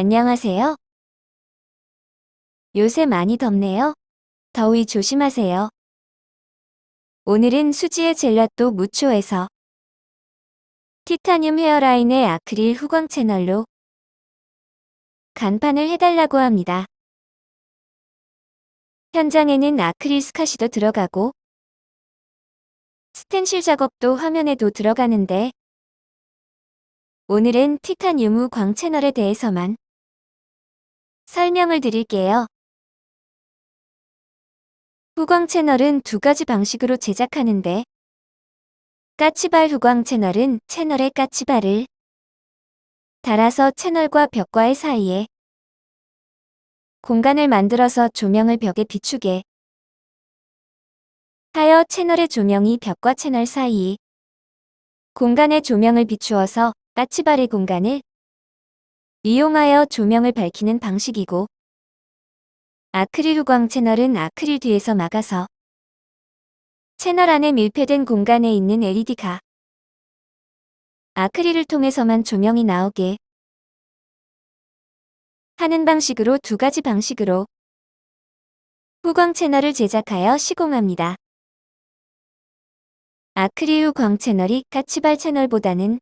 안녕하세요. 요새 많이 덥네요. 더위 조심하세요. 오늘은 수지의 젤라또 무초에서 티타늄 헤어라인의 아크릴 후광 채널로 간판을 해달라고 합니다. 현장에는 아크릴 스카시도 들어가고 스텐실 작업도 화면에도 들어가는데 오늘은 티타늄 후광 채널에 대해서만 설명을 드릴게요. 후광 채널은 두 가지 방식으로 제작하는데 까치발 후광 채널은 채널의 까치발을 달아서 채널과 벽과의 사이에 공간을 만들어서 조명을 벽에 비추게 하여 채널의 조명이 벽과 채널 사이 공간에 조명을 비추어서 까치발의 공간을 이용하여 조명을 밝히는 방식이고 아크릴 후광 채널은 아크릴 뒤에서 막아서 채널 안에 밀폐된 공간에 있는 LED가 아크릴을 통해서만 조명이 나오게 하는 방식으로 두 가지 방식으로 후광 채널을 제작하여 시공합니다. 아크릴 후광 채널이 까치발 채널보다는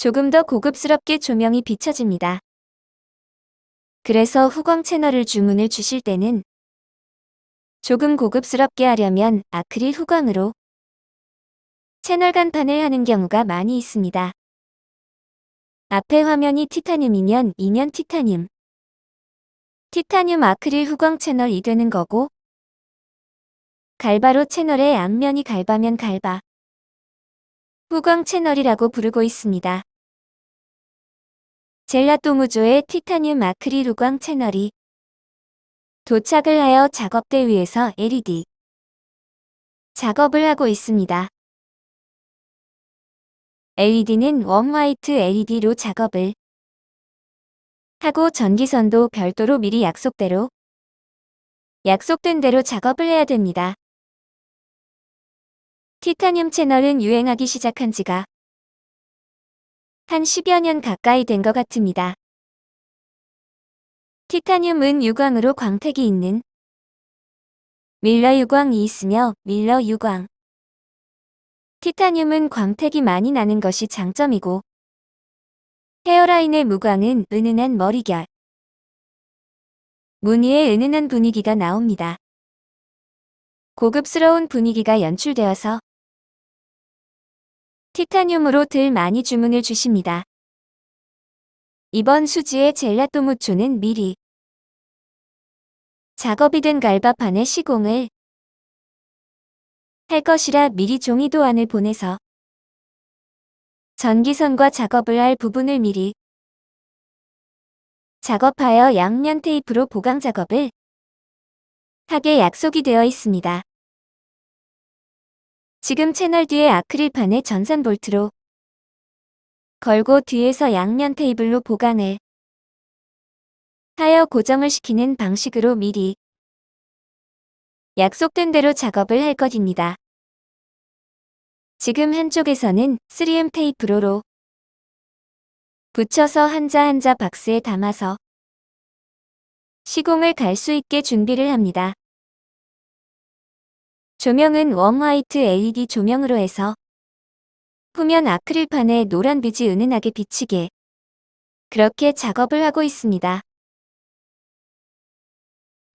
조금 더 고급스럽게 조명이 비춰집니다. 그래서 후광 채널을 주문을 주실 때는 조금 고급스럽게 하려면 아크릴 후광으로 채널 간판을 하는 경우가 많이 있습니다. 앞에 화면이 티타늄이면 2면 티타늄. 티타늄 아크릴 후광 채널이 되는 거고 갈바로 채널의 앞면이 갈바면 갈바. 후광 채널이라고 부르고 있습니다. 젤라또 무조의 티타늄 아크릴 후광 채널이 도착을 하여 작업대 위에서 LED 작업을 하고 있습니다. LED는 웜 화이트 LED로 작업을 하고 전기선도 별도로 미리 약속대로 약속된 대로 작업을 해야 됩니다. 티타늄 채널은 유행하기 시작한 지가 한 10여 년 가까이 된 것 같습니다. 티타늄은 유광으로 광택이 있는 밀러 유광이 있으며 밀러 유광. 티타늄은 광택이 많이 나는 것이 장점이고 헤어라인의 무광은 은은한 머리결. 무늬의 은은한 분위기가 나옵니다. 고급스러운 분위기가 연출되어서 티타늄으로 들 많이 주문을 주십니다. 이번 수지의 젤라또 무초는 미리 작업이 된 갈바판에 시공을 할 것이라 미리 종이 도안을 보내서 전기선과 작업을 할 부분을 미리 작업하여 양면 테이프로 보강 작업을 하게 약속이 되어 있습니다. 지금 채널 뒤에 아크릴판에 전산 볼트로 걸고 뒤에서 양면 테이블로 보강을 하여 고정을 시키는 방식으로 미리 약속된 대로 작업을 할 것입니다. 지금 한쪽에서는 3M 테이프로로 붙여서 한자 한자 박스에 담아서 시공을 갈 수 있게 준비를 합니다. 조명은 웜 화이트 LED 조명으로 해서 후면 아크릴판에 노란빛이 은은하게 비치게 그렇게 작업을 하고 있습니다.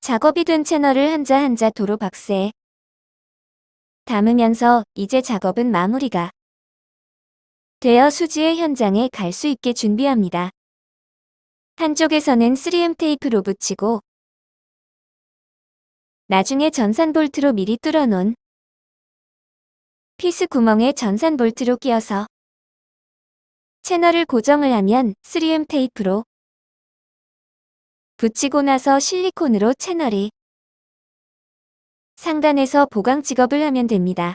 작업이 된 채널을 한자 한자 도로 박스에 담으면서 이제 작업은 마무리가 되어 수지의 현장에 갈 수 있게 준비합니다. 한쪽에서는 3M 테이프로 붙이고 나중에 전산 볼트로 미리 뚫어놓은 피스 구멍에 전산 볼트로 끼워서 채널을 고정을 하면 3M 테이프로 붙이고 나서 실리콘으로 채널이 상단에서 보강 직업을 하면 됩니다.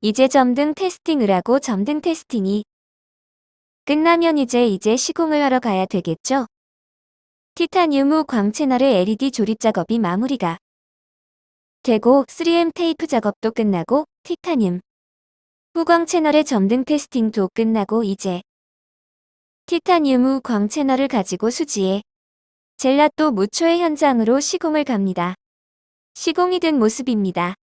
이제 점등 테스팅을 하고 점등 테스팅이 끝나면 이제 이제 시공을 하러 가야 되겠죠? 티타늄 후광 채널의 LED 조립 작업이 마무리가 되고 3M 테이프 작업도 끝나고 티타늄 후광 채널의 점등 테스팅도 끝나고 이제 티타늄 광 채널을 가지고 수지에 젤라또 무초의 현장으로 시공을 갑니다. 시공이 된 모습입니다.